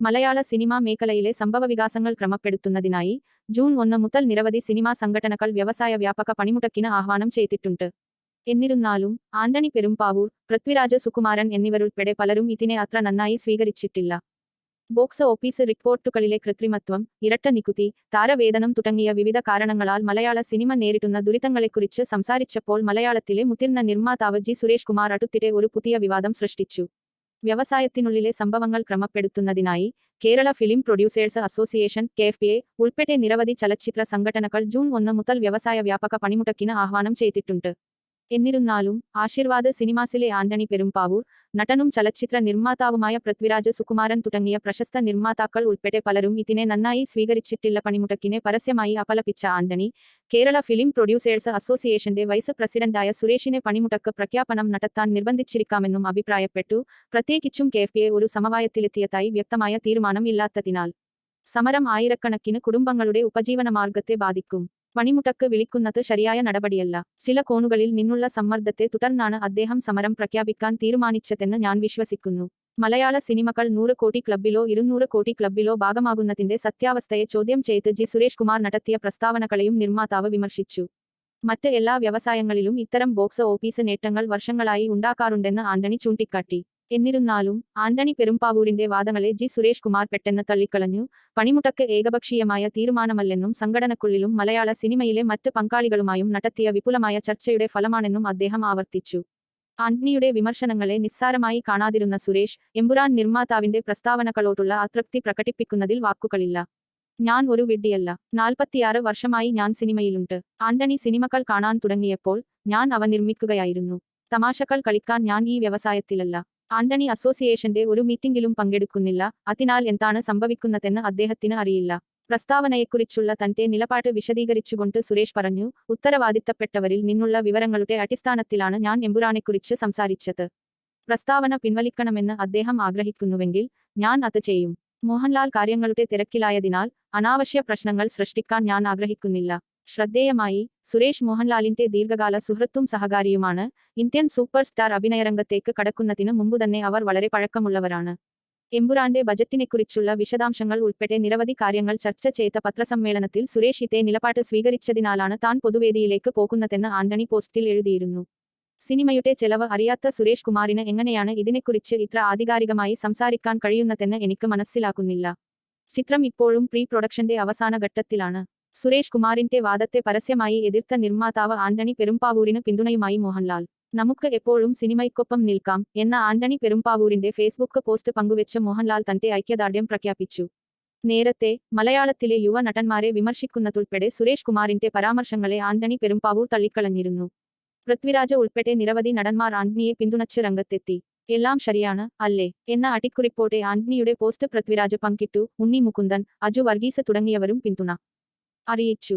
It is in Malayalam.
മലയാള സിനിമാ മേഖലയിലെ സംഭവവികാസങ്ങൾ ക്രമപ്പെടുത്തുന്നതിനായി ജൂൺ ഒന്ന് മുതൽ നിരവധി സിനിമാ സംഘടനകൾ വ്യവസായ വ്യാപക പണിമുടക്കിന് ആഹ്വാനം ചെയ്തിട്ടുണ്ട്. എന്നിരുന്നാലും ആന്റണി പെരുമ്പാവൂർ പൃഥ്വിരാജ സുകുമാരൻ എന്നിവരുൾപ്പെടെ പലരും ഇതിനെ അത്ര നന്നായി സ്വീകരിച്ചിട്ടില്ല. ബോക്സ് ഓഫീസ് റിപ്പോർട്ടുകളിലെ കൃത്രിമത്വം ഇരട്ട നികുതി താരവേതനം തുടങ്ങിയ വിവിധ കാരണങ്ങളാൽ മലയാള സിനിമ നേരിടുന്ന ദുരിതങ്ങളെക്കുറിച്ച് സംസാരിച്ചപ്പോൾ മലയാളത്തിലെ മുതിർന്ന നിർമ്മാതാവ് ജി. സുരേഷ് കുമാർ അടുത്തിടെ ഒരു പുതിയ വിവാദം സൃഷ്ടിച്ചു. വ്യവസായത്തിനുള്ളിലെ സംഭവങ്ങൾ ക്രമപ്പെടുത്തുന്നതിനായി Kerala film producers association KF A ഉൾപ്പെടെ നിരവധി ചലച്ചിത്ര സംഘടനകൾ ജൂൺ ഒന്ന് മുതൽ വ്യവസായ വ്യാപക പണിമുടക്കിന് ആഹ്വാനം ചെയ്തിട്ടുണ്ട്. എന്നിരുന്നാലും ആശീർവാദ് സിനിമാസിലെ ആന്റണി പെരുമ്പാവൂർ നടനും ചലച്ചിത്ര നിർമ്മാതാവുമായ പൃഥ്വിരാജ് സുകുമാരൻ തുടങ്ങിയ പ്രശസ്ത നിർമ്മാതാക്കൾ ഉൾപ്പെടെ പലരും ഇതിനെ നന്നായി സ്വീകരിച്ചിട്ടില്ല. പണിമുടക്കിനെ പരസ്യമായി അപലപിച്ച ആന്റണി കേരള ഫിലിം പ്രൊഡ്യൂസേഴ്സ് അസോസിയേഷന്റെ വൈസ് പ്രസിഡന്റായ സുരേഷിനെ പണിമുടക്ക് പ്രഖ്യാപനം നടത്താൻ നിർബന്ധിച്ചിരിക്കാമെന്നും അഭിപ്രായപ്പെട്ടു. പ്രത്യേകിച്ചും കെ എഫ് ഒരു സമവായത്തിലെത്തിയതായി വ്യക്തമായ തീരുമാനം ഇല്ലാത്തതിനാൽ സമരം ആയിരക്കണക്കിന് കുടുംബങ്ങളുടെ ഉപജീവനമാർഗത്തെ ബാധിക്കും. പണിമുടക്ക് വിളിക്കുന്നത് ശരിയായ നടപടിയല്ല. ചില കോണുകളിൽ നിന്നുള്ള സമ്മർദ്ദത്തെ തുടർന്നാണ് അദ്ദേഹം സമരം പ്രഖ്യാപിക്കാൻ തീരുമാനിച്ചതെന്ന് ഞാൻ വിശ്വസിക്കുന്നു. മലയാള സിനിമകൾ നൂറ് കോടി ക്ലബിലോ ഇരുന്നൂറ് കോടി ക്ലബിലോ ഭാഗമാകുന്നതിന്റെ സത്യാവസ്ഥയെ ചോദ്യം ചെയ്ത് ജി. സുരേഷ് കുമാർ നടത്തിയ പ്രസ്താവനകളെയും നിർമ്മാതാവ് വിമർശിച്ചു. മറ്റ് എല്ലാ വ്യവസായങ്ങളിലും ഇത്തരം ബോക്സ് ഓഫീസ് നേട്ടങ്ങൾ വർഷങ്ങളായി ഉണ്ടാക്കാറുണ്ടെന്ന് ആന്റണി ചൂണ്ടിക്കാട്ടി. എന്നിരുന്നാലും ആന്റണി പെരുമ്പാവൂരിന്റെ വാദങ്ങളെ ജി. സുരേഷ് കുമാർ പെട്ടെന്ന് തള്ളിക്കളഞ്ഞു. പണിമുടക്ക് ഏകപക്ഷീയമായ തീരുമാനമല്ലെന്നും സംഘടനക്കുള്ളിലും മലയാള സിനിമയിലെ മറ്റ് പങ്കാളികളുമായും നടത്തിയ വിപുലമായ ചർച്ചയുടെ ഫലമാണെന്നും അദ്ദേഹം ആവർത്തിച്ചു. ആന്റണിയുടെ വിമർശനങ്ങളെ നിസ്സാരമായി കാണാതിരുന്ന സുരേഷ് എമ്പുരാൻ നിർമ്മാതാവിന്റെ പ്രസ്താവനകളോടുള്ള അതൃപ്തി പ്രകടിപ്പിക്കുന്നതിൽ വാക്കുകളില്ല. ഞാൻ ഒരു വിഡ്ഢിയല്ല. നാൽപ്പത്തിയാറ് വർഷമായി ഞാൻ സിനിമയിലുണ്ട്. ആന്റണി സിനിമകൾ കാണാൻ തുടങ്ങിയപ്പോൾ ഞാൻ അവ നിർമ്മിക്കുകയായിരുന്നു. തമാശകൾ കളിക്കാൻ ഞാൻ ഈ വ്യവസായത്തിലല്ല. ആന്റണി അസോസിയേഷന്റെ ഒരു മീറ്റിംഗിലും പങ്കെടുക്കുന്നില്ല. അതിനാൽ എന്താണ് സംഭവിക്കുന്നതെന്ന് അദ്ദേഹത്തിന് അറിയില്ല. പ്രസ്താവനയെക്കുറിച്ചുള്ള തന്റെ നിലപാട് വിശദീകരിച്ചുകൊണ്ട് സുരേഷ് പറഞ്ഞു ഉത്തരവാദിത്തപ്പെട്ടവരിൽ നിന്നുള്ള വിവരങ്ങളുടെ അടിസ്ഥാനത്തിലാണ് ഞാൻ എമ്പുരാനെക്കുറിച്ച് സംസാരിച്ചത്. പ്രസ്താവന പിൻവലിക്കണമെന്ന് അദ്ദേഹം ആഗ്രഹിക്കുന്നുവെങ്കിൽ ഞാൻ അത് ചെയ്യും. മോഹൻലാൽ കാര്യങ്ങളുടെ തിരക്കിലായതിനാൽ അനാവശ്യ പ്രശ്നങ്ങൾ സൃഷ്ടിക്കാൻ ഞാൻ ആഗ്രഹിക്കുന്നില്ല. ശ്രദ്ധേയമായി സുരേഷ് മോഹൻലാലിന്റെ ദീർഘകാല സുഹൃത്തും സഹകാരിയുമാണ്. ഇന്ത്യൻ സൂപ്പർ സ്റ്റാർ അഭിനയരംഗത്തേക്ക് കടക്കുന്നതിന് മുമ്പ് തന്നെ അവർ വളരെ പഴക്കമുള്ളവരാണ്. എമ്പുരാന്റെ ബജറ്റിനെക്കുറിച്ചുള്ള വിശദാംശങ്ങൾ ഉൾപ്പെടെ നിരവധി കാര്യങ്ങൾ ചർച്ച ചെയ്ത പത്രസമ്മേളനത്തിൽ സുരേഷ് ഇതേ നിലപാട് സ്വീകരിച്ചതിനാലാണ് താൻ പൊതുവേദിയിലേക്ക് പോകുന്നതെന്ന് ആന്റണി പോസ്റ്റിൽ എഴുതിയിരുന്നു. സിനിമയുടെ ചെലവ് അറിയാത്ത സുരേഷ് കുമാറിന് എങ്ങനെയാണ് ഇതിനെക്കുറിച്ച് ഇത്ര ആധികാരികമായി സംസാരിക്കാൻ കഴിയുന്നതെന്ന് എനിക്ക് മനസ്സിലാക്കുന്നില്ല. ചിത്രം ഇപ്പോഴും പ്രീ പ്രൊഡക്ഷന്റെ അവസാന ഘട്ടത്തിലാണ്. സുരേഷ് കുമാറിന്റെ വാദത്തെ പരസ്യമായി എതിർത്ത നിർമ്മാതാവ് ആന്റണി പെരുമ്പാവൂരിന് പിന്തുണയുമായി മോഹൻലാൽ. നമുക്ക് എപ്പോഴും സിനിമയ്ക്കൊപ്പം നിൽക്കാം എന്ന ആന്റണി പെരുമ്പാവൂരിന്റെ ഫേസ്ബുക്ക് പോസ്റ്റ് പങ്കുവെച്ച് മോഹൻലാൽ തന്റെ ഐക്യദാർഢ്യം പ്രഖ്യാപിച്ചു. നേരത്തെ മലയാളത്തിലെ യുവ നടന്മാരെ വിമർശിക്കുന്നതുൾപ്പെടെ സുരേഷ് കുമാറിന്റെ പരാമർശങ്ങളെ ആന്റണി പെരുമ്പാവൂർ തള്ളിക്കളഞ്ഞിരുന്നു. പൃഥ്വിരാജ് ഉൾപ്പെടെ നിരവധി നടന്മാർ ആന്റണിയെ പിന്തുണച്ച് രംഗത്തെത്തി. എല്ലാം ശരിയാണ് അല്ലേ? എന്ന അടിക്കുറിപ്പോടെ ആന്റണിയുടെ പോസ്റ്റ് പൃഥ്വിരാജ് പങ്കിട്ടു ഉണ്ണി മുകുന്ദൻ അജു വർഗീസ് തുടങ്ങിയവരും പിന്തുണ അറിയിച്ചു.